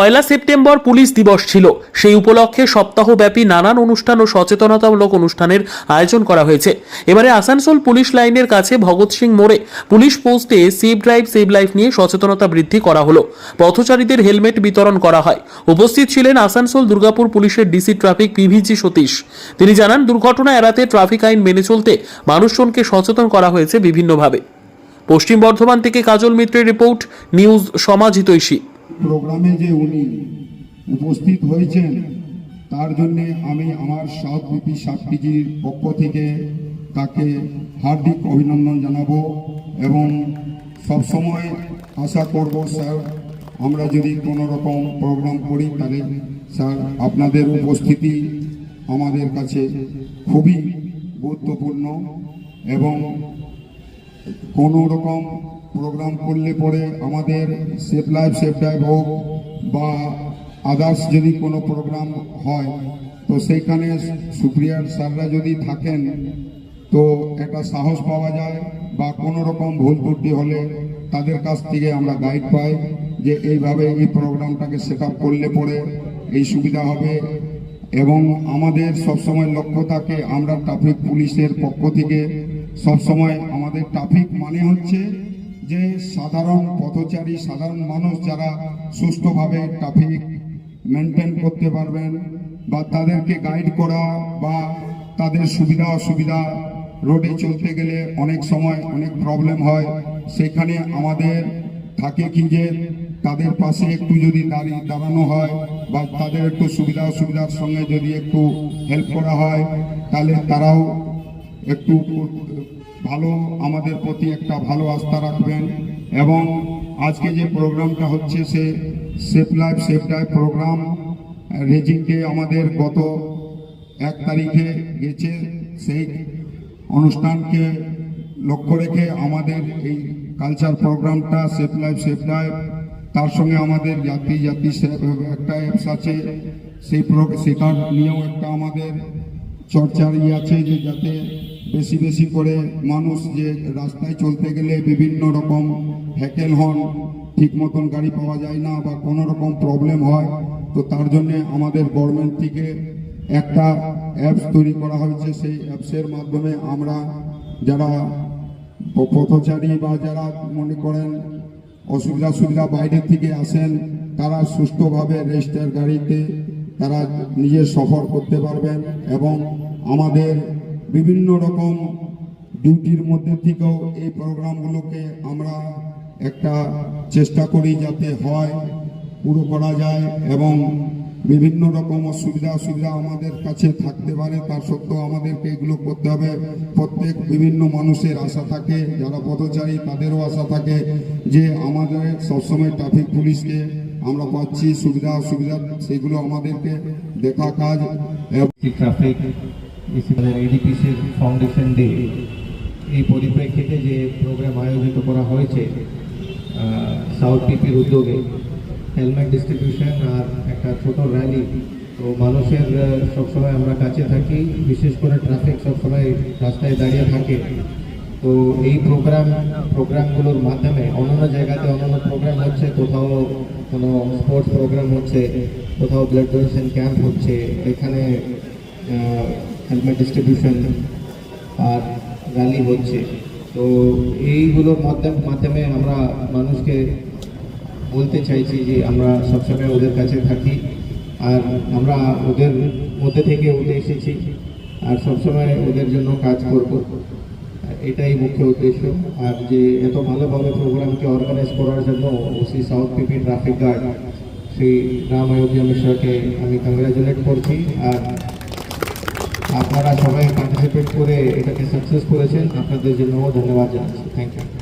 পয়লা September police দিবস ছিল। সেই উপলক্ষে সপ্তাহব্যাপী নানান অনুষ্ঠান ও সচেতনতামূলক অনুষ্ঠানের আয়োজন করা হয়েছে। এবারে আসানসোল পুলিশ লাইনের কাছে ভগৎ সিং মোড়ে পুলিশ পোস্টে সেভ ড্রাইভ, সেভ লাইফ নিয়ে সচেতনতা বৃদ্ধি করা হলো। পথচারীদের হেলমেট বিতরণ করা হয়। উপস্থিত ছিলেন আসানসোল দুর্গাপুর পুলিশের ডিসি ট্রাফিক পিভিজি সতীশ। তিনি জানান, দুর্ঘটনা এড়াতে ট্রাফিক আইন মেনে চলতে মানুষজনকে সচেতন করা হয়েছে বিভিন্নভাবে। পশ্চিম বর্ধমান থেকে কাজল মিত্রের রিপোর্ট, নিউজ সমাজ হিতৈষী প্রোগ্রামে যে উনি উপস্থিত হয়েছেন, তার জন্য আমি আমার সাউথ বিপি সাতপিজির পক্ষ থেকে তাকে হার্দিক অভিনন্দন জানাব এবং সবসময় আশা করব, স্যার, আমরা যদি কোনো রকম প্রোগ্রাম করি, তাহলে, স্যার, আপনাদের উপস্থিতি আমাদের কাছে খুবই গুরুত্বপূর্ণ এবং কোনো রকম প্রোগ্রাম করলে পরে আমাদের সেফ লাইফ সেফ ড্রাইভ হোক বা আদার্স যদি কোনো প্রোগ্রাম হয়, তো সেইখানে সুপ্রিয়ার স্যাররা যদি থাকেন, তো একটা সাহস পাওয়া যায় বা কোনো রকম ভুল ত্রুটি হলে তাদের কাছ থেকে আমরা গাইড পাই যে এইভাবে এই প্রোগ্রামটাকে সেট করলে পরে এই সুবিধা হবে। এবং আমাদের সবসময় লক্ষ্য থাকে আমরা ট্রাফিক পুলিশের পক্ষ থেকে। সবসময় আমাদের ট্রাফিক মানে হচ্ছে যে সাধারণ পথচারী, সাধারণ মানুষ যারা সুস্থভাবে ট্রাফিক মেনটেন করতে পারবেন বা তাদেরকে গাইড করা বা তাদের সুবিধা, অসুবিধা রোডে চলতে গেলে অনেক সময় অনেক প্রবলেম হয়। সেখানে আমাদের থাকে কি যে তাদের পাশে একটু যদি দাঁড়িয়ে দাঁড়ানো হয় বা তাদের একটু সুবিধা, অসুবিধার সঙ্গে যদি একটু হেল্প করা হয়, তাহলে তারাও একটু ভালো, আমাদের প্রতি একটা ভালো আস্থা রাখবেন এবং আজকে যে প্রোগ্রামটা হচ্ছে সে safe life safe life program, রেজিংকে আমাদের গত এক তারিখে গেছে। সেই অনুষ্ঠানকে লক্ষ্য রেখে আমাদের এই কালচার প্রোগ্রামটা সেফ লাইফ সেফ লাইফ তার সঙ্গে আমাদের জাতি জাতি একটা অ্যাপস আছে। সেই সেটার নিয়েও একটা আমাদের চর্চার ইয়ে আছে যে যাতে বেশি বেশি করে মানুষ যে রাস্তায় চলতে গেলে বিভিন্ন রকম হ্যাকেল হন, ঠিক মতন গাড়ি পাওয়া যায় না বা কোনো রকম প্রবলেম হয়, তো তার জন্য আমাদের গভর্নমেন্ট থেকে একটা অ্যাপস তৈরি করা হয়েছে। সেই অ্যাপসের মাধ্যমে আমরা যারা পথচারী বা যারা মনে করেন অসুবিধা সুবিধা বাইরে থেকে আসেন, তারা সুস্থভাবে রেস্টের গাড়িতে, তারা নিজে সফর করতে পারবেন এবং আমাদের বিভিন্ন রকম ডিউটির মধ্যে থেকেও এই প্রোগ্রামগুলোকে আমরা একটা চেষ্টা করি যাতে হয়, পুরো করা যায় এবং বিভিন্ন রকম অসুবিধা অসুবিধা আমাদের কাছে থাকতে পারে, তার সত্ত্বেও আমাদেরকে এগুলো করতে হবে। প্রত্যেক বিভিন্ন মানুষের আশা থাকে, যারা পথচারী তাদেরও আশা থাকে যে আমাদের সবসময় ট্রাফিক পুলিশকে আমরা পাচ্ছি, সুবিধা অসুবিধা সেগুলো আমাদেরকে দেখা কাজ। ট্রাফিক এডিপিসির ফাউন্ডেশন ডে এই পরিপ্রেক্ষিতে যে প্রোগ্রাম আয়োজিত করা হয়েছে সাউথ পিপির উদ্যোগে হেলমেট ডিস্ট্রিবিউশন আর একটা ছোট র্যালি তো মানুষের সবসময় আমরা কাছে থাকি, বিশেষ করে ট্রাফিক সবসময় রাস্তায় দাঁড়িয়ে থাকে। তো এই প্রোগ্রাম প্রোগ্রামগুলোর মাধ্যমে অন্যান্য জায়গাতে অন্যান্য প্রোগ্রাম হচ্ছে, কোথাও কোনো স্পোর্টস প্রোগ্রাম হচ্ছে, কোথাও ব্লাড ডোনেশন ক্যাম্প হচ্ছে, এখানে হেলমেট ডিস্ট্রিবিউশন আর র্যালি হচ্ছে। তো এইগুলোর মাধ্যমে মাধ্যমে আমরা মানুষকে বলতে চাইছি যে আমরা সবসময় ওদের কাছে থাকি আর আমরা ওদের মধ্যে থেকে উঠে এসেছি আর সবসময় ওদের জন্য কাজ করব। এটাই মুখ্য উদ্দেশ্য। আর যে এত ভালোভাবে প্রোগ্রামকে অর্গানাইজ করার জন্য OC south PP traffic guard Shri Ram Ayodhya মিশ্রাকে আমি কংগ্রাচুলেট করছি। আর আপনারা সবাই পার্টিসিপেট করে এটাকে সাকসেস করেছেন। আপনাদের জন্য ধন্যবাদ জানাচ্ছি। Thank you